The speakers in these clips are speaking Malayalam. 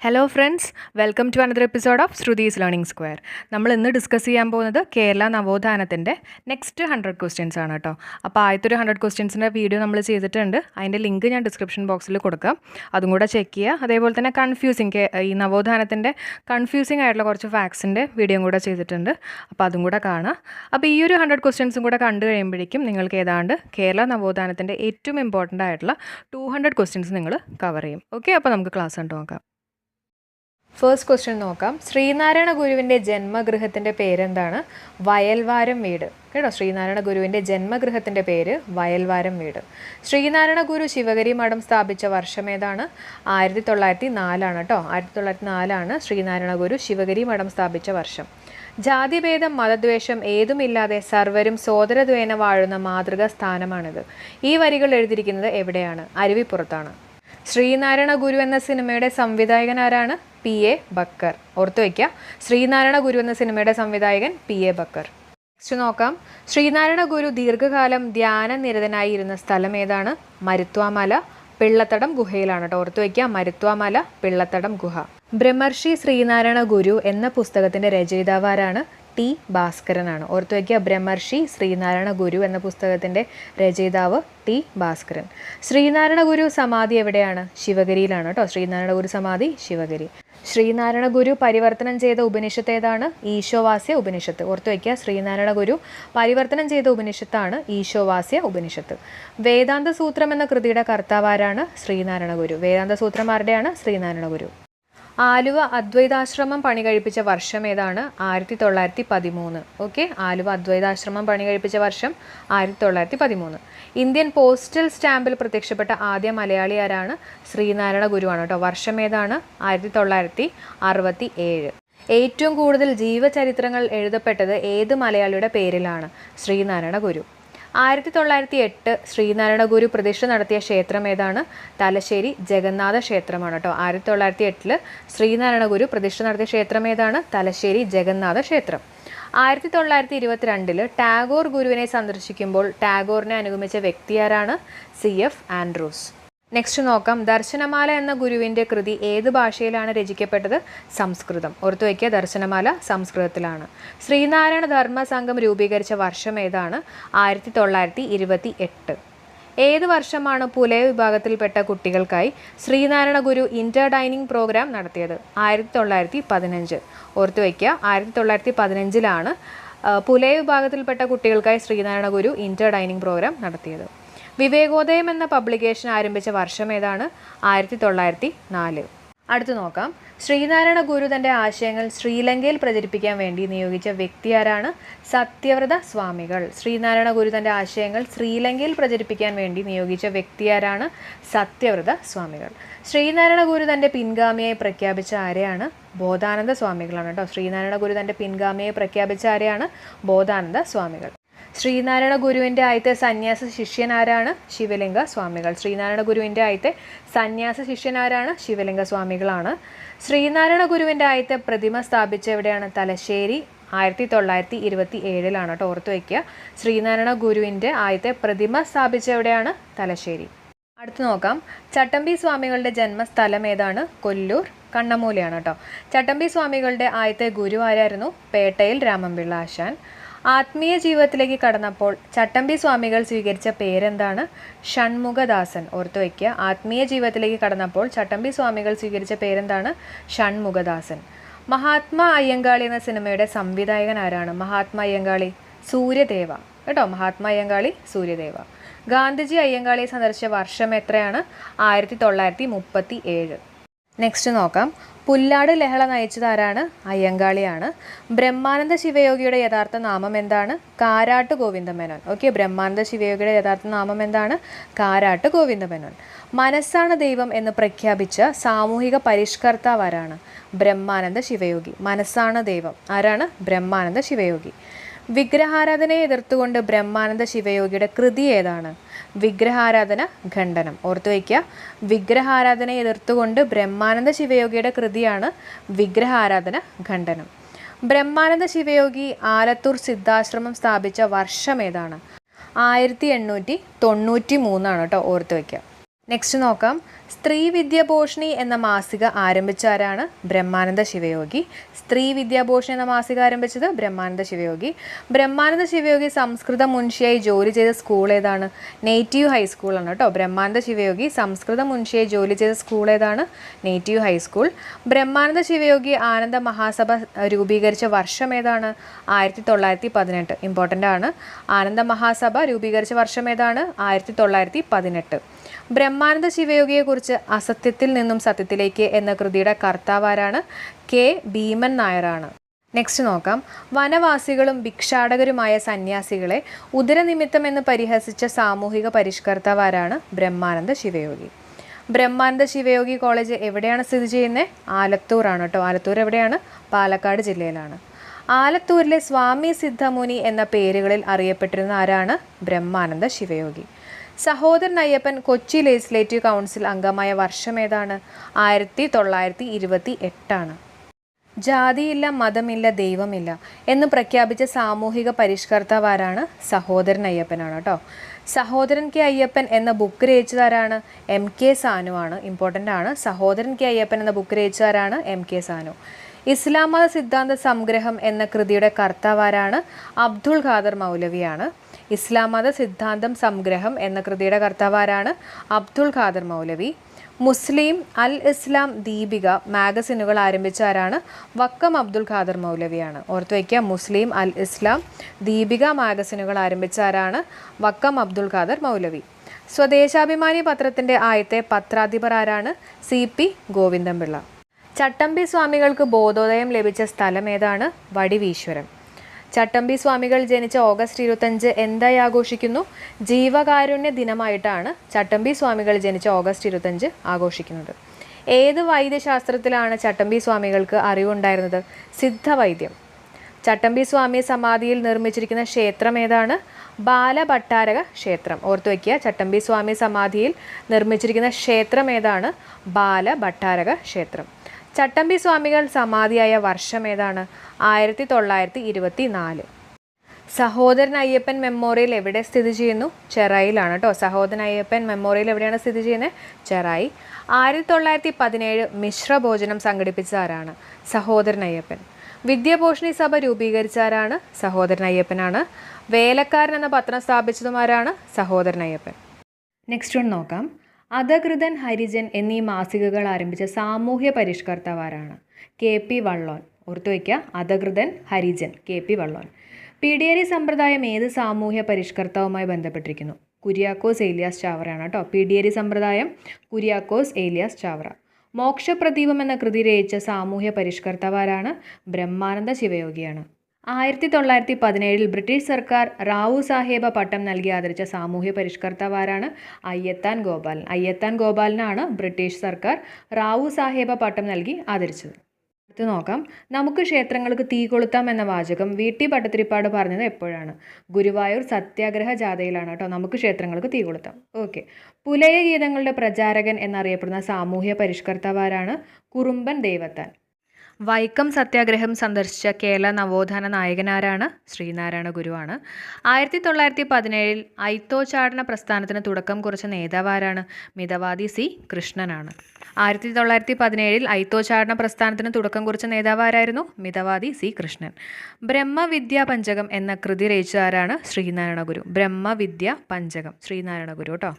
Hello friends welcome to another episode of Shruthi's learning square നമ്മൾ ഇന്ന് ഡിസ്കസ് ചെയ്യാൻ പോകുന്നത് കേരള നവോത്ഥാനത്തിന്റെ നെക്സ്റ്റ് ഹൺഡ്രഡ് ക്വസ്റ്റ്യൻസ് ആണ് കേട്ടോ. അപ്പോൾ ആദ്യത്തെ ഒരു ഹൺഡ്രഡ് ക്വസ്റ്റ്യൻസിന്റെ വീഡിയോ നമ്മൾ ചെയ്തിട്ടുണ്ട്. അതിന്റെ ലിങ്ക് ഞാൻ ഡിസ്ക്രിപ്ഷൻ ബോക്സിൽ കൊടുക്കാം. അതും കൂടെ ചെക്ക് ചെയ്യുക. അതേപോലെ തന്നെ കൺഫ്യൂസിങ് ഈ നവോത്ഥാനത്തിന്റെ കൺഫ്യൂസിങ് ആയിട്ടുള്ള കുറച്ച് ഫാക്ട്സിന്റെ വീഡിയോയും കൂടെ ചെയ്തിട്ടുണ്ട്. അപ്പോൾ അതും കൂടെ കാണുക അപ്പോൾ ഈ ഒരു ഹൺഡ്രഡ് ക്വസ്റ്റ്യൻസും കൂടെ കണ്ടു കഴിയുമ്പോഴേക്കും നിങ്ങൾക്ക് ഏതാണ്ട് കേരള നവോത്ഥാനത്തിന്റെ ഏറ്റവും ഇമ്പോർട്ടന്റ് ആയിട്ടുള്ള ടു ഹൺഡ്രഡ് ക്വസ്റ്റ്യൻസ് നിങ്ങൾ കവർ ചെയ്യും. ഓക്കെ അപ്പോൾ നമുക്ക് ക്ലാസ് കണ്ടു നോക്കാം. ഫസ്റ്റ് ക്വസ്റ്റ്യൻ നോക്കാം. ശ്രീനാരായണ ഗുരുവിന്റെ ജന്മഗൃഹത്തിന്റെ പേരെന്താണ്? വയൽവാരം വീട്. കേട്ടോ? ശ്രീനാരായണ ഗുരുവിന്റെ ജന്മഗൃഹത്തിന്റെ പേര് വയൽവാരം വീട്. ശ്രീനാരായണ ഗുരു ശിവഗിരി മഠം സ്ഥാപിച്ച വർഷം ഏതാണ്? ആയിരത്തി തൊള്ളായിരത്തി നാലാണ് കേട്ടോ. ആയിരത്തി തൊള്ളായിരത്തി നാലാണ് ശ്രീനാരായണ ഗുരു ശിവഗിരി മഠം സ്ഥാപിച്ച വർഷം. ജാതിഭേദം മതദ്വേഷം ഏതുമില്ലാതെ സർവരും സോദരദ്വേന വാഴുന്ന മാതൃകാ സ്ഥാനമാണിത്. ഈ വരികൾ എഴുതിയിരിക്കുന്നത് എവിടെയാണ്? അരുവിപ്പുറത്താണ്. ശ്രീനാരായണ ഗുരു എന്ന സിനിമയുടെ സംവിധായകൻ ആരാണ് പി എ ബക്കർ. ഓർത്തു വയ്ക്കുക ശ്രീനാരായണ ഗുരു എന്ന സിനിമയുടെ സംവിധായകൻ പി എ ബക്കർ. നെക്സ്റ്റ് നോക്കാം. ശ്രീനാരായണ ഗുരു ദീർഘകാലം ധ്യാന നിരതനായി ഇരുന്ന സ്ഥലം ഏതാണ്? മരുത്വാമല പിള്ളത്തടം ഗുഹയിലാണ് കേട്ടോ ഓർത്തു വയ്ക്കുക മരുത്വാമല പിള്ളത്തടം ഗുഹ. ബ്രഹ്മർഷി ശ്രീനാരായണ ഗുരു എന്ന പുസ്തകത്തിന്റെ രചയിതാവ് ആരാണ് ടി ഭാസ്കരനാണ്. ഓർത്തു വയ്ക്കുക ബ്രഹ്മർഷി ശ്രീനാരായണ ഗുരു എന്ന പുസ്തകത്തിന്റെ രചയിതാവ് ടി ഭാസ്കരൻ. ശ്രീനാരായണ ഗുരു സമാധി എവിടെയാണ്? ശിവഗിരിയിലാണ് കേട്ടോ. ശ്രീനാരായണ ഗുരു സമാധി ശിവഗിരി. ശ്രീനാരായണ ഗുരു പരിവർത്തനം ചെയ്ത ഉപനിഷത്ത് ഏതാണ്? ഈശോവാസ്യ ഉപനിഷത്ത്. ഓർത്തു വയ്ക്കുക ശ്രീനാരായണ ഗുരു പരിവർത്തനം ചെയ്ത ഉപനിഷത്താണ് ഈശോവാസ്യ ഉപനിഷത്ത്. വേദാന്ത സൂത്രം എന്ന കൃതിയുടെ കർത്താവാരാണ് ശ്രീനാരായണ ഗുരു. വേദാന്ത സൂത്രം ആരുടെയാണ്? ശ്രീനാരായണ ഗുരു. ആലുവ അദ്വൈതാശ്രമം പണി കഴിപ്പിച്ച വർഷം ഏതാണ്? ആയിരത്തി തൊള്ളായിരത്തി പതിമൂന്ന് ഓക്കെ? ആലുവ അദ്വൈതാശ്രമം പണി കഴിപ്പിച്ച വർഷം ആയിരത്തി തൊള്ളായിരത്തി പതിമൂന്ന് ഇന്ത്യൻ പോസ്റ്റൽ സ്റ്റാമ്പിൽ പ്രത്യക്ഷപ്പെട്ട ആദ്യ മലയാളി ആരാണ്? ശ്രീനാരായണ ഗുരുവാണ് കേട്ടോ. വർഷം ഏതാണ്? ആയിരത്തി തൊള്ളായിരത്തി അറുപത്തി ഏഴ് ഏറ്റവും കൂടുതൽ ജീവചരിത്രങ്ങൾ എഴുതപ്പെട്ടത് ഏത് മലയാളിയുടെ പേരിലാണ്? ശ്രീനാരായണ ഗുരു. ആയിരത്തി തൊള്ളായിരത്തി എട്ട് ശ്രീനാരായണ ഗുരു പ്രതിഷ്ഠ നടത്തിയ ക്ഷേത്രം ഏതാണ്? തലശ്ശേരി ജഗന്നാഥ ക്ഷേത്രമാണ് കേട്ടോ. ആയിരത്തി തൊള്ളായിരത്തി എട്ടിൽ ശ്രീനാരായണ ഗുരു പ്രതിഷ്ഠ നടത്തിയ ക്ഷേത്രം ഏതാണ്? തലശ്ശേരി ജഗന്നാഥ ക്ഷേത്രം. ആയിരത്തി തൊള്ളായിരത്തി ഇരുപത്തിരണ്ടിൽ ടാഗോർ ഗുരുവിനെ സന്ദർശിക്കുമ്പോൾ ടാഗോറിനെ അനുഗമിച്ച വ്യക്തിയാരാണ് സി. എഫ്. ആൻഡ്രൂസ്. നെക്സ്റ്റ് നോക്കാം. ദർശനമാല എന്ന ഗുരുവിന്റെ കൃതി ഏത് ഭാഷയിലാണ് രചിക്കപ്പെട്ടത്? സംസ്കൃതം. ഓർത്തു വയ്ക്കുക ദർശനമാല സംസ്കൃതത്തിലാണ്. ശ്രീനാരായണ ധർമ്മ സംഘം രൂപീകരിച്ച വർഷം ഏതാണ്? ആയിരത്തി തൊള്ളായിരത്തി ഇരുപത്തി എട്ട് ഏത് വർഷമാണ് പുലയ വിഭാഗത്തിൽപ്പെട്ട കുട്ടികൾക്കായി Sree Narayana Guru inter dining programme നടത്തിയത്? ആയിരത്തി തൊള്ളായിരത്തി പതിനഞ്ച് ഓർത്തു വയ്ക്കുക ആയിരത്തി തൊള്ളായിരത്തി പതിനഞ്ചിലാണ് പുലയ വിഭാഗത്തിൽപ്പെട്ട കുട്ടികൾക്കായി Sree Narayana Guru inter dining programme നടത്തിയത്. വിവേകോദയം എന്ന പബ്ലിക്കേഷൻ ആരംഭിച്ച വർഷം ഏതാണ്? ആയിരത്തി തൊള്ളായിരത്തി നാല് അടുത്തു നോക്കാം. ശ്രീനാരായണ ഗുരു തന്റെ ആശയങ്ങൾ ശ്രീലങ്കയിൽ പ്രചരിപ്പിക്കാൻ വേണ്ടി നിയോഗിച്ച വ്യക്തി ആരാണ്? സത്യവ്രത സ്വാമികൾ. ശ്രീനാരായണ ഗുരു തന്റെ ആശയങ്ങൾ ശ്രീലങ്കയിൽ പ്രചരിപ്പിക്കാൻ വേണ്ടി നിയോഗിച്ച വ്യക്തി ആരാണ്? സത്യവ്രത സ്വാമികൾ. ശ്രീനാരായണ ഗുരു തന്റെ പിൻഗാമിയായി പ്രഖ്യാപിച്ച ആരെയാണ്? ബോധാനന്ദ സ്വാമികളാണ് കേട്ടോ. ശ്രീനാരായണ ഗുരു തന്റെ പിൻഗാമിയായി പ്രഖ്യാപിച്ച ആരെയാണ്? ബോധാനന്ദ സ്വാമികൾ. ശ്രീനാരായണ ഗുരുവിന്റെ ആദ്യത്തെ സന്യാസ ശിഷ്യനാരാണ് ശിവലിംഗ സ്വാമികൾ. ശ്രീനാരായണ ഗുരുവിന്റെ ആദ്യത്തെ സന്യാസ ശിഷ്യനാരാണ് ശിവലിംഗ സ്വാമികളാണ്. ശ്രീനാരായണ ഗുരുവിന്റെ ആദ്യത്തെ പ്രതിമ സ്ഥാപിച്ച എവിടെയാണ്? തലശ്ശേരി ആയിരത്തി തൊള്ളായിരത്തി ഇരുപത്തി ഏഴിലാണ് കേട്ടോ ഓർത്ത് വയ്ക്കുക. ശ്രീനാരായണ ഗുരുവിന്റെ ആദ്യത്തെ പ്രതിമ സ്ഥാപിച്ച എവിടെയാണ്? തലശ്ശേരി. അടുത്ത് നോക്കാം. ചട്ടമ്പി സ്വാമികളുടെ ജന്മസ്ഥലം ഏതാണ്? കൊല്ലൂർ കണ്ണമൂലയാണ് കേട്ടോ. ചട്ടമ്പി സ്വാമികളുടെ ആദ്യത്തെ ഗുരു ആരായിരുന്നു? പേട്ടയിൽ രാമൻപിള്ള ആശാൻ. ആത്മീയ ജീവിതത്തിലേക്ക് കടന്നപ്പോൾ ചട്ടമ്പി സ്വാമികൾ സ്വീകരിച്ച പേരെന്താണ്? ഷൺമുഖദാസൻ. ഓർത്തു വയ്ക്കുക. ആത്മീയ ജീവിതത്തിലേക്ക് കടന്നപ്പോൾ ചട്ടമ്പി സ്വാമികൾ സ്വീകരിച്ച പേരെന്താണ്? ഷൺമുഖദാസൻ. മഹാത്മാ അയ്യങ്കാളി എന്ന സിനിമയുടെ സംവിധായകൻ ആരാണ്? മഹാത്മാ അയ്യങ്കാളി സൂര്യദേവ. കേട്ടോ? മഹാത്മാ അയ്യങ്കാളി സൂര്യദേവ. ഗാന്ധിജി അയ്യങ്കാളിയെ സന്ദർശിച്ച വർഷം എത്രയാണ്? ആയിരത്തി തൊള്ളായിരത്തി മുപ്പത്തി ഏഴ്. നെക്സ്റ്റ് നോക്കാം. പുല്ലാട് ലഹള നയിച്ചതാരാണ്? അയ്യങ്കാളിയാണ്. ബ്രഹ്മാനന്ദ ശിവയോഗിയുടെ യഥാർത്ഥ നാമം എന്താണ്? കാരാട്ട് ഗോവിന്ദമേനോൻ. ഓക്കെ ബ്രഹ്മാനന്ദ ശിവയോഗിയുടെ യഥാർത്ഥ നാമം എന്താണ്? കാരാട്ട് ഗോവിന്ദമേനോൻ. മനസ്സാണ് ദൈവം എന്ന് പ്രഖ്യാപിച്ച സാമൂഹിക പരിഷ്കർത്താവ് ആരാണ്? ബ്രഹ്മാനന്ദ ശിവയോഗി. മനസ്സാണ് ദൈവം. ആരാണ്? ബ്രഹ്മാനന്ദ ശിവയോഗി. വിഗ്രഹാരാധനയെ എതിർത്തുകൊണ്ട് ബ്രഹ്മാനന്ദ ശിവയോഗിയുടെ കൃതി ഏതാണ്? വിഗ്രഹാരാധന ഖണ്ഡനം. ഓർത്തു വയ്ക്കുക. വിഗ്രഹാരാധനയെ എതിർത്തുകൊണ്ട് ബ്രഹ്മാനന്ദ ശിവയോഗിയുടെ കൃതിയാണ് വിഗ്രഹാരാധന ഖണ്ഡനം. ബ്രഹ്മാനന്ദ ശിവയോഗി ആലത്തൂർ സിദ്ധാശ്രമം സ്ഥാപിച്ച വർഷം ഏതാണ്? ആയിരത്തി എണ്ണൂറ്റി തൊണ്ണൂറ്റി മൂന്നാണ് കേട്ടോ. ഓർത്ത് വയ്ക്കുക. നെക്സ്റ്റ് നോക്കാം. സ്ത്രീ വിദ്യാഭൂഷണി എന്ന മാസിക ആരംഭിച്ച ആരാണ് ബ്രഹ്മാനന്ദ ശിവയോഗി. സ്ത്രീ വിദ്യാഭൂഷണി എന്ന മാസിക ആരംഭിച്ചത് ബ്രഹ്മാനന്ദ ശിവയോഗി. ബ്രഹ്മാനന്ദ ശിവയോഗി സംസ്കൃത മുൻഷിയായി ജോലി ചെയ്ത സ്കൂൾ ഏതാണ്? നേറ്റീവ് ഹൈസ്കൂളാണ് കേട്ടോ. ബ്രഹ്മാനന്ദ ശിവയോഗി സംസ്കൃത മുൻഷിയായി ജോലി ചെയ്ത സ്കൂൾ ഏതാണ്? നേറ്റീവ് ഹൈസ്കൂൾ ബ്രഹ്മാനന്ദ ശിവയോഗി ആനന്ദ മഹാസഭ രൂപീകരിച്ച വർഷം ഏതാണ്? ആയിരത്തി തൊള്ളായിരത്തി പതിനെട്ട് ഇമ്പോർട്ടന്റ് ആണ്. ആനന്ദ മഹാസഭ രൂപീകരിച്ച വർഷം ഏതാണ്? ആയിരത്തി തൊള്ളായിരത്തി പതിനെട്ട് ബ്രഹ്മാനന്ദ ശിവയോഗിയെക്കുറിച്ച് അസത്യത്തിൽ നിന്നും സത്യത്തിലേക്ക് എന്ന കൃതിയുടെ കർത്താവാരാണ് കെ. ഭീമൻ നായരാണ്. നെക്സ്റ്റ് നോക്കാം. വനവാസികളും ഭിക്ഷാടകരുമായ സന്യാസികളെ ഉദരനിമിത്തം എന്ന് പരിഹസിച്ച സാമൂഹിക പരിഷ്കർത്താവാരാണ് ബ്രഹ്മാനന്ദ ശിവയോഗി. ബ്രഹ്മാനന്ദ ശിവയോഗി കോളേജ് എവിടെയാണ് സ്ഥിതി ചെയ്യുന്നത് ആലത്തൂറാണ് കേട്ടോ. ആലത്തൂർ എവിടെയാണ്? പാലക്കാട് ജില്ലയിലാണ്. ആലത്തൂരിലെ സ്വാമി സിദ്ധമുനി എന്ന പേരുകളിൽ അറിയപ്പെട്ടിരുന്ന ആരാണ്? ബ്രഹ്മാനന്ദ ശിവയോഗി. സഹോദരൻ അയ്യപ്പൻ കൊച്ചി ലെജിസ്ലേറ്റീവ് കൗൺസിൽ അംഗമായ വർഷം ഏതാണ്? ആയിരത്തി തൊള്ളായിരത്തി ഇരുപത്തി എട്ടാണ് ജാതിയില്ല മതമില്ല ദൈവമില്ല എന്ന് പ്രഖ്യാപിച്ച സാമൂഹിക പരിഷ്കർത്താവാരാണ് സഹോദരൻ അയ്യപ്പനാണ് കേട്ടോ. സഹോദരൻ കെ അയ്യപ്പൻ എന്ന ബുക്ക് രചിച്ചതാരാണ് എം കെ സാനു ആണ്. ഇമ്പോർട്ടന്റ് ആണ്. സഹോദരൻ കെ അയ്യപ്പൻ എന്ന ബുക്ക് രചിച്ചതാരാണ് എം കെ സാനു. ഇസ്ലാം മത സിദ്ധാന്ത സംഗ്രഹം എന്ന കൃതിയുടെ കർത്താവാരാണ് അബ്ദുൾ ഖാദർ മൗലവിയാണ്. ഇസ്ലാം മത സിദ്ധാന്തം സംഗ്രഹം എന്ന കൃതിയുടെ കർത്താവാരാണ് അബ്ദുൾ ഖാദർ മൗലവി. മുസ്ലിം അൽ ഇസ്ലാം ദീപിക മാഗസിനുകൾ ആരംഭിച്ച ആരാണ്? വക്കം അബ്ദുൾ ഖാദർ മൗലവിയാണ്. ഓർത്തു വയ്ക്കുക മുസ്ലിം അൽ ഇസ്ലാം ദീപിക മാഗസിനുകൾ ആരംഭിച്ച ആരാണ്? വക്കം അബ്ദുൾ ഖാദർ മൗലവി. സ്വദേശാഭിമാനി പത്രത്തിന്റെ ആദ്യത്തെ പത്രാധിപർ ആരാണ്? C P ഗോവിന്ദൻപിള്ള. ചട്ടമ്പി സ്വാമികൾക്ക് ബോധോദയം ലഭിച്ച സ്ഥലം ഏതാണ്? വടിവീശ്വരം. ചട്ടമ്പി സ്വാമികൾ ജനിച്ച ഓഗസ്റ്റ് ഇരുപത്തഞ്ച് എന്തായി ആഘോഷിക്കുന്നു? ജീവകാരുണ്യ ദിനമായിട്ടാണ് ചട്ടമ്പി സ്വാമികൾ ജനിച്ച ഓഗസ്റ്റ് ഇരുപത്തഞ്ച് ആഘോഷിക്കുന്നത്. ഏത് വൈദ്യശാസ്ത്രത്തിലാണ് ചട്ടമ്പി സ്വാമികൾക്ക് അറിവുണ്ടായിരുന്നത്? സിദ്ധവൈദ്യം. ചട്ടമ്പി സ്വാമി സമാധിയിൽ നിർമ്മിച്ചിരിക്കുന്ന ക്ഷേത്രം ഏതാണ്? ബാലഭട്ടാരക ക്ഷേത്രം. ഓർത്തു വയ്ക്കുക ചട്ടമ്പി സ്വാമി സമാധിയിൽ നിർമ്മിച്ചിരിക്കുന്ന ക്ഷേത്രം ഏതാണ്? ബാലഭട്ടാരക ക്ഷേത്രം. ചട്ടമ്പി സ്വാമികൾ സമാധിയായ വർഷം ഏതാണ്? ആയിരത്തി തൊള്ളായിരത്തി ഇരുപത്തി നാല് സഹോദരൻ അയ്യപ്പൻ മെമ്മോറിയൽ എവിടെ സ്ഥിതി ചെയ്യുന്നു? ചെറായിലാണ് കേട്ടോ സഹോദരൻ അയ്യപ്പൻ മെമ്മോറിയൽ എവിടെയാണ് സ്ഥിതി ചെയ്യുന്നത് ചെറായി. ആയിരത്തി തൊള്ളായിരത്തി പതിനേഴ് മിശ്ര ഭോജനം സംഘടിപ്പിച്ച ആരാണ്? സഹോദരൻ അയ്യപ്പൻ. വിദ്യാഭൂഷണി സഭ രൂപീകരിച്ച ആരാണ്? സഹോദരൻ അയ്യപ്പനാണ്. വേലക്കാരൻ എന്ന പത്രം സ്ഥാപിച്ചതുമാരാണ് സഹോദരൻ അയ്യപ്പൻ. നെക്സ്റ്റ് വൺ നോക്കാം. അധകൃതൻ ഹരിജൻ എന്നീ മാസികകൾ ആരംഭിച്ച സാമൂഹ്യ പരിഷ്കർത്താവാരാണ്. K P Vallon. ഓർത്തു വയ്ക്കുക അധകൃതൻ ഹരിജൻ കെ പി വള്ളോൻ. പീഡിയരി സമ്പ്രദായം ഏത് സാമൂഹ്യ പരിഷ്കർത്താവുമായി ബന്ധപ്പെട്ടിരിക്കുന്നു? കുര്യാക്കോസ് ഏലിയാസ് ചാവറയാണ് കേട്ടോ. പീഡിയരി സമ്പ്രദായം കുര്യാക്കോസ് ഏലിയാസ് ചാവറ. മോക്ഷപ്രദീപം എന്ന കൃതി രചിച്ച സാമൂഹ്യ പരിഷ്കർത്താവാരാണ് ബ്രഹ്മാനന്ദ ശിവയോഗിയാണ്. ആയിരത്തി തൊള്ളായിരത്തി പതിനേഴിൽ ബ്രിട്ടീഷ് സർക്കാർ റാവു സാഹേബ പട്ടം നൽകി ആദരിച്ച സാമൂഹ്യ പരിഷ്കർത്താവാരാണ് അയ്യത്താൻ ഗോപാലൻ അയ്യത്താൻ ഗോപാലനാണ് ബ്രിട്ടീഷ് സർക്കാർ റാവു സാഹേബ പട്ടം നൽകി ആദരിച്ചത്. അടുത്ത് നോക്കാം. നമുക്ക് ക്ഷേത്രങ്ങൾക്ക് തീ കൊളുത്താം എന്ന വാചകം വി. ടി. പട്ടത്തിരിപ്പാട് പറഞ്ഞത് എപ്പോഴാണ്? ഗുരുവായൂർ സത്യാഗ്രഹ ജാഥയിലാണ് കേട്ടോ. നമുക്ക് ക്ഷേത്രങ്ങൾക്ക് തീ കൊളുത്താം. ഓക്കെ. പുലയ ഗീതങ്ങളുടെ പ്രചാരകൻ എന്നറിയപ്പെടുന്ന സാമൂഹ്യ പരിഷ്കർത്താവാരാണ് കുറുമ്പൻ ദേവത്താൻ. വൈക്കം സത്യാഗ്രഹം സന്ദർശിച്ച കേരള നവോത്ഥാന നായകനാരാണ് ശ്രീനാരായണ ഗുരുവാണ്. ആയിരത്തി തൊള്ളായിരത്തി പതിനേഴിൽ ഐത്തോച്ചാടന പ്രസ്ഥാനത്തിന് തുടക്കം കുറിച്ച നേതാവാരാണ് മിതവാദി സി കൃഷ്ണനാണ്. ആയിരത്തി തൊള്ളായിരത്തി പതിനേഴിൽ ഐത്തോച്ചാടന പ്രസ്ഥാനത്തിന് തുടക്കം കുറിച്ച നേതാവാരായിരുന്നു മിതവാദി സി കൃഷ്ണൻ. ബ്രഹ്മവിദ്യ പഞ്ചകം എന്ന കൃതി രചിച്ചതാരാണ് ശ്രീനാരായണ ഗുരു. ബ്രഹ്മവിദ്യ പഞ്ചകം. ശ്രീനാരായണ ഗുരു കേട്ടോ.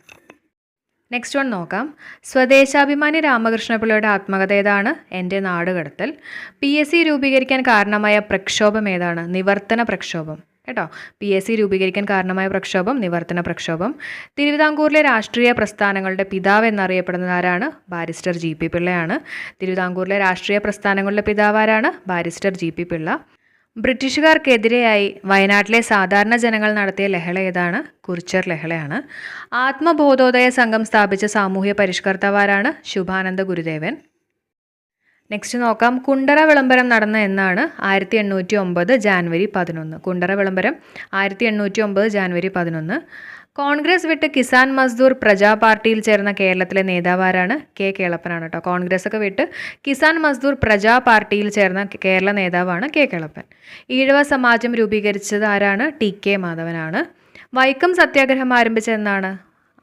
നെക്സ്റ്റ് വൺ നോക്കാം. സ്വദേശാഭിമാനി രാമകൃഷ്ണപിള്ളയുടെ ആത്മകഥ ഏതാണ്? എന്റെ നാടുകടത്തൽ. പി എസ് സി രൂപീകരിക്കാൻ കാരണമായ പ്രക്ഷോഭം ഏതാണ്? നിവർത്തന പ്രക്ഷോഭം. കേട്ടോ? പി എസ് സി രൂപീകരിക്കാൻ കാരണമായ പ്രക്ഷോഭം നിവർത്തന പ്രക്ഷോഭം. തിരുവിതാംകൂറിലെ രാഷ്ട്രീയ പ്രസ്ഥാനങ്ങളുടെ പിതാവ് എന്നറിയപ്പെടുന്നത് ആരാണ്? ബാരിസ്റ്റർ ജി പി പിള്ളയാണ്. തിരുവിതാംകൂറിലെ രാഷ്ട്രീയ പ്രസ്ഥാനങ്ങളുടെ പിതാവ് ആരാണ്? Barrister G P Pillai. ബ്രിട്ടീഷുകാർക്കെതിരെയായി വയനാട്ടിലെ സാധാരണ ജനങ്ങൾ നടത്തിയ ലഹള ഏതാണ്? കുറിച്ചർ ലഹളയാണ്. ആത്മബോധോദയ സംഘം സ്ഥാപിച്ച സാമൂഹ്യ പരിഷ്കർത്താവാരാണ് ശുഭാനന്ദ ഗുരുദേവൻ. നെക്സ്റ്റ് നോക്കാം. കുണ്ടറ വിളംബരം നടന്ന എന്നാണ് ആയിരത്തി എണ്ണൂറ്റി ഒമ്പത് ജാനുവരി പതിനൊന്ന്. കുണ്ടറ വിളംബരം ആയിരത്തി എണ്ണൂറ്റി ഒമ്പത് ജാനുവരി പതിനൊന്ന്. കോൺഗ്രസ് വിട്ട് കിസാൻ മസ്ദൂർ പ്രജാ പാർട്ടിയിൽ ചേർന്ന കേരളത്തിലെ നേതാവാരാണ് കെ കേളപ്പനാണ് കേട്ടോ. കോൺഗ്രസ് ഒക്കെ വിട്ട് കിസാൻ മസ്ദൂർ പ്രജാ പാർട്ടിയിൽ ചേർന്ന കേരള നേതാവാണ് കെ കേളപ്പൻ. ഈഴവ സമാജം രൂപീകരിച്ചത് ആരാണ്? T K മാധവനാണ്. വൈക്കം സത്യാഗ്രഹം ആരംഭിച്ചതെന്നാണ്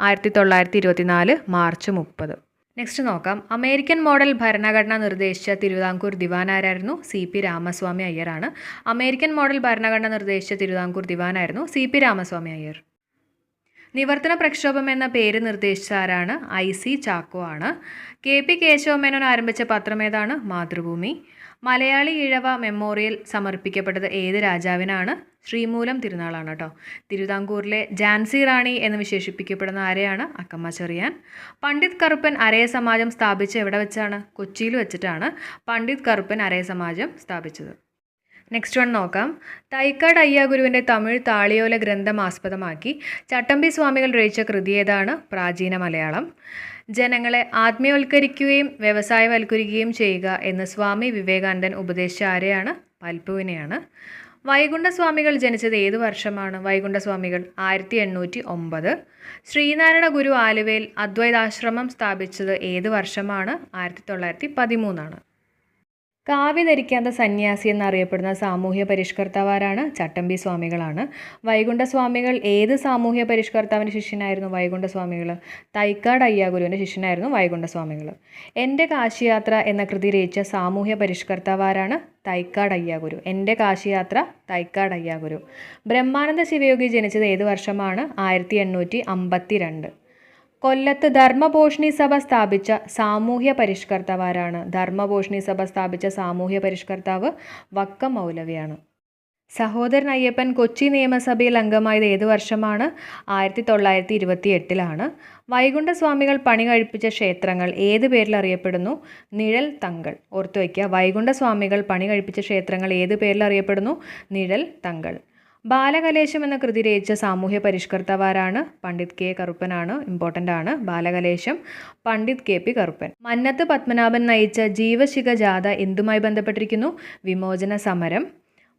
ആയിരത്തി തൊള്ളായിരത്തി ഇരുപത്തിനാല് മാർച്ച് മുപ്പത്. നെക്സ്റ്റ് നോക്കാം. അമേരിക്കൻ മോഡൽ ഭരണഘടന നിർദ്ദേശിച്ച തിരുവിതാംകൂർ ദിവാൻ ആരായിരുന്നു സി പി രാമസ്വാമി അയ്യറാണ്. അമേരിക്കൻ മോഡൽ ഭരണഘടന നിർദ്ദേശിച്ച തിരുവിതാംകൂർ ദിവാൻ ആയിരുന്നു സി പി രാമസ്വാമി അയ്യർ. നിവർത്തന പ്രക്ഷോഭം എന്ന പേര് നിർദ്ദേശിച്ച ആരാണ് ഐ സി ചാക്കോ ആണ്. കെ പി കേശവമേനോൻ ആരംഭിച്ച പത്രം ഏതാണ്? മാതൃഭൂമി. മലയാളി ഇഴവ മെമ്മോറിയൽ സമർപ്പിക്കപ്പെട്ടത് ഏത് രാജാവിനാണ്? ശ്രീമൂലം തിരുനാളാണ് കേട്ടോ. തിരുവിതാംകൂറിലെ ജാൻസി റാണി എന്ന് വിശേഷിപ്പിക്കപ്പെടുന്ന ആരെയാണ്? അക്കമ്മ ചെറിയാൻ. പണ്ഡിത് കറുപ്പൻ അരയ സമാജം സ്ഥാപിച്ച എവിടെ വെച്ചാണ്? കൊച്ചിയിൽ വെച്ചിട്ടാണ് പണ്ഡിത് കറുപ്പൻ അരയ സമാജം സ്ഥാപിച്ചത്. നെക്സ്റ്റ് വൺ നോക്കാം. തൈക്കാട് അയ്യാഗുരുവിന്റെ തമിഴ് താളിയോല ഗ്രന്ഥം ആസ്പദമാക്കി ചട്ടമ്പി സ്വാമികൾ രചിച്ച കൃതി ഏതാണ്? പ്രാചീന മലയാളം. ജനങ്ങളെ ആത്മീയവൽക്കരിക്കുകയും വ്യവസായവൽക്കരിക്കുകയും ചെയ്യുക എന്ന് സ്വാമി വിവേകാനന്ദൻ ഉപദേശിച്ച ആരെയാണ്? പൽപ്പുവിനെയാണ്. വൈകുണ്ഠസ്വാമികൾ ജനിച്ചത് ഏത് വർഷമാണ്? വൈകുണ്ഠസ്വാമികൾ ആയിരത്തി എണ്ണൂറ്റി ഒമ്പത് ശ്രീനാരായണ ഗുരു ആലുവയിൽ അദ്വൈതാശ്രമം സ്ഥാപിച്ചത് ഏത് വർഷമാണ്? ആയിരത്തി തൊള്ളായിരത്തി പതിമൂന്നാണ് കാവ്യ ധരിക്കാത്ത സന്യാസി എന്നറിയപ്പെടുന്ന സാമൂഹ്യ പരിഷ്കർത്താവാരാണ് ചട്ടമ്പി സ്വാമികളാണ്. വൈകുണ്ഠ സ്വാമികൾ ഏത് സാമൂഹ്യ പരിഷ്കർത്താവിന്റെ ശിഷ്യനായിരുന്നു? വൈകുണ്ഠ സ്വാമികൾ തൈക്കാട് അയ്യാഗുരുവിന്റെ ശിഷ്യനായിരുന്നു വൈകുണ്ഠ സ്വാമികൾ എന്റെ കാശിയാത്ര എന്ന കൃതി രചിച്ച സാമൂഹ്യ പരിഷ്കർത്താവാരാണ് തൈക്കാട് അയ്യാഗുരു. എന്റെ കാശിയാത്ര തൈക്കാട് അയ്യാഗുരു. ബ്രഹ്മാനന്ദ ശിവയോഗി ജനിച്ചത് ഏത് വർഷമാണ്? ആയിരത്തി എണ്ണൂറ്റി അമ്പത്തി രണ്ട് കൊല്ലത്ത് ധർമ്മഭോഷണി സഭ സ്ഥാപിച്ച സാമൂഹ്യ പരിഷ്കർത്താവാരാണ്. ധർമ്മഭോഷണി സഭ സ്ഥാപിച്ച സാമൂഹ്യ പരിഷ്കർത്താവ് വക്കം മൗലവിയാണ്. സഹോദരൻ അയ്യപ്പൻ കൊച്ചി നിയമസഭയിൽ അംഗമായത് ഏത് വർഷമാണ്? ആയിരത്തി തൊള്ളായിരത്തി ഇരുപത്തി എട്ടിലാണ് വൈകുണ്ഠസ്വാമികൾ പണി കഴിപ്പിച്ച ക്ഷേത്രങ്ങൾ ഏത് പേരിൽ അറിയപ്പെടുന്നു? നിഴൽ തങ്കൾ. ഓർത്തു വയ്ക്കുക വൈകുണ്ഠസ്വാമികൾ പണി കഴിപ്പിച്ച ക്ഷേത്രങ്ങൾ ഏത് പേരിൽ അറിയപ്പെടുന്നു? നിഴൽ തങ്കൾ. ബാലകലേശം എന്ന കൃതി രചിച്ച സാമൂഹ്യ പരിഷ്കർത്താവാരാണ് പണ്ഡിറ്റ് കെ കറുപ്പനാണ്. ഇമ്പോർട്ടന്റ് ആണ്. Balakalesam Pandit K P Karuppan. Mannath Padmanabhan നയിച്ച ജീവശിഖ ജാഥ എന്തുമായി ബന്ധപ്പെട്ടിരിക്കുന്നു? വിമോചന സമരം.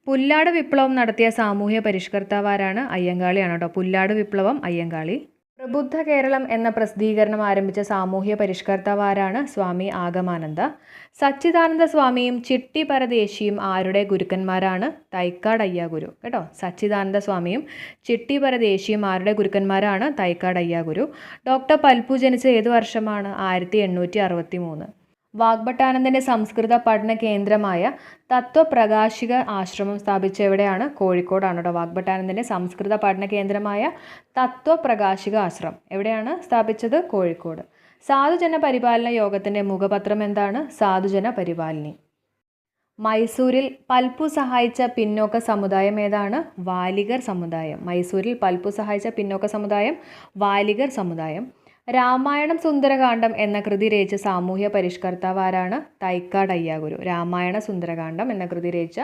പുല്ലാട് വിപ്ലവം നടത്തിയ സാമൂഹ്യ പരിഷ്കർത്താവാരാണ് അയ്യങ്കാളിയാണ് കേട്ടോ. പുല്ലാട് വിപ്ലവം അയ്യങ്കാളി. പ്രബുദ്ധ കേരളം എന്ന പ്രസിദ്ധീകരണം ആരംഭിച്ച സാമൂഹ്യ പരിഷ്കർത്താവാരാണ് സ്വാമി ആഗമാനന്ദ. സച്ചിദാനന്ദ സ്വാമിയും ചിട്ടി പരദേശിയും ആരുടെ ഗുരുക്കന്മാരാണ്? തൈക്കാട് അയ്യാഗുരു കേട്ടോ? സച്ചിദാനന്ദ സ്വാമിയും ചിട്ടി പരദേശിയും ആരുടെ ഗുരുക്കന്മാരാണ്? തൈക്കാട് അയ്യാഗുരു ഡോക്ടർ പൽപു ജനിച്ച ഏത് വർഷമാണ്? ആയിരത്തി എണ്ണൂറ്റി അറുപത്തി മൂന്ന് വാഗ്ഭട്ടാനന്ദന്റെ സംസ്കൃത പഠന കേന്ദ്രമായ തത്വപ്രകാശിക ആശ്രമം സ്ഥാപിച്ച എവിടെയാണ് കോഴിക്കോടാണ് കേട്ടോ വാഗ്ഭട്ടാനന്ദന്റെ സംസ്കൃത പഠന കേന്ദ്രമായ തത്വപ്രകാശിക ആശ്രമം എവിടെയാണ് സ്ഥാപിച്ചത്? കോഴിക്കോട്. സാധുജന പരിപാലന യോഗത്തിന്റെ മുഖപത്രം എന്താണ്? സാധുജന പരിപാലിനി. മൈസൂരിൽ പൽപ്പു സഹായിച്ച പിന്നോക്ക സമുദായം ഏതാണ്? വാലികർ സമുദായം. മൈസൂരിൽ പൽപ്പു സഹായിച്ച പിന്നോക്ക സമുദായം വാലികർ സമുദായം. രാമായണം സുന്ദരകാന്ഡം എന്ന കൃതി രചിച്ച സാമൂഹ്യ പരിഷ്കർത്താവ് ആരാണ്? തൈക്കാട് അയ്യാഗുരു. രാമായണ സുന്ദരകാന്ഡം എന്ന കൃതി രചിച്ച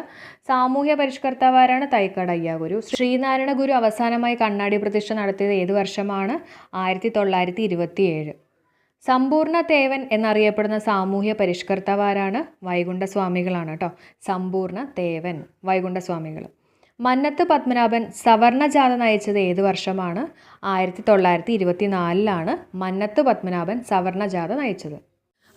സാമൂഹ്യ പരിഷ്കർത്താവ് ആരാണ്? തൈക്കാട് അയ്യാഗുരു. ശ്രീനാരായണ ഗുരു അവസാനമായി കണ്ണാടി പ്രതിഷ്ഠ നടത്തിയത് ഏത് വർഷമാണ്? ആയിരത്തി തൊള്ളായിരത്തി ഇരുപത്തിയേഴ് സമ്പൂർണ തേവൻ എന്നറിയപ്പെടുന്ന സാമൂഹ്യ പരിഷ്കർത്താവ് ആരാണ്? വൈകുണ്ഠസ്വാമികളാണ് കേട്ടോ. സമ്പൂർണ തേവൻ വൈകുണ്ഠസ്വാമികൾ മന്നത്ത് പത്മനാഭൻ സവർണജാഥ നയിച്ചത് ഏത് വർഷമാണ്? ആയിരത്തി തൊള്ളായിരത്തി ഇരുപത്തി നാലിലാണ് മന്നത്ത് പത്മനാഭൻ സവർണജാഥ നയിച്ചത്.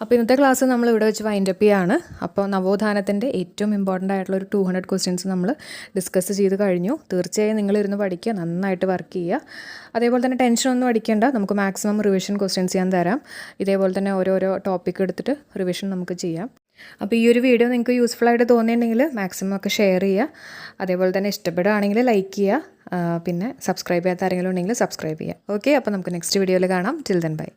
അപ്പോൾ ഇന്നത്തെ ക്ലാസ് നമ്മൾ ഇവിടെ വെച്ച് വൈൻഡ് അപ്പ് ചെയ്യാണ്. അപ്പോൾ നവോത്ഥാനത്തിന്റെ ഏറ്റവും ഇമ്പോർട്ടന്റ് ആയിട്ടുള്ള ഒരു ടു ഹൺഡ്രഡ് ക്വസ്റ്റ്യൻസ് നമ്മൾ ഡിസ്കസ് ചെയ്ത് കഴിഞ്ഞു. തീർച്ചയായും നിങ്ങളിരുന്ന് പഠിക്കുക നന്നായിട്ട് വർക്ക് ചെയ്യുക. അതേപോലെ തന്നെ ടെൻഷൻ ഒന്നും അടിക്കേണ്ട നമുക്ക് മാക്സിമം റിവിഷൻ ക്വസ്റ്റ്യൻസ് ചെയ്യാൻ തരാം. ഇതേപോലെ തന്നെ ഓരോരോ ടോപ്പിക് എടുത്തിട്ട് റിവിഷൻ നമുക്ക് ചെയ്യാം. അപ്പോൾ ഈ ഒരു വീഡിയോ നിങ്ങൾക്ക് യൂസ്ഫുൾ ആയിട്ട് തോന്നിയിട്ടുണ്ടെങ്കിൽ മാക്സിമം ഒക്കെ ഷെയർ ചെയ്യുക. അതേപോലെ തന്നെ ഇഷ്ടപ്പെടുകയാണെങ്കിൽ ലൈക്ക് ചെയ്യുക. പിന്നെ സബ്സ്ക്രൈബ് ചെയ്യാത്ത ആരെങ്കിലും ഉണ്ടെങ്കിൽ സബ്സ്ക്രൈബ് ചെയ്യുക. ഓക്കെ അപ്പോൾ നമുക്ക് നെക്സ്റ്റ് വീഡിയോയിൽ കാണാം. Till then bye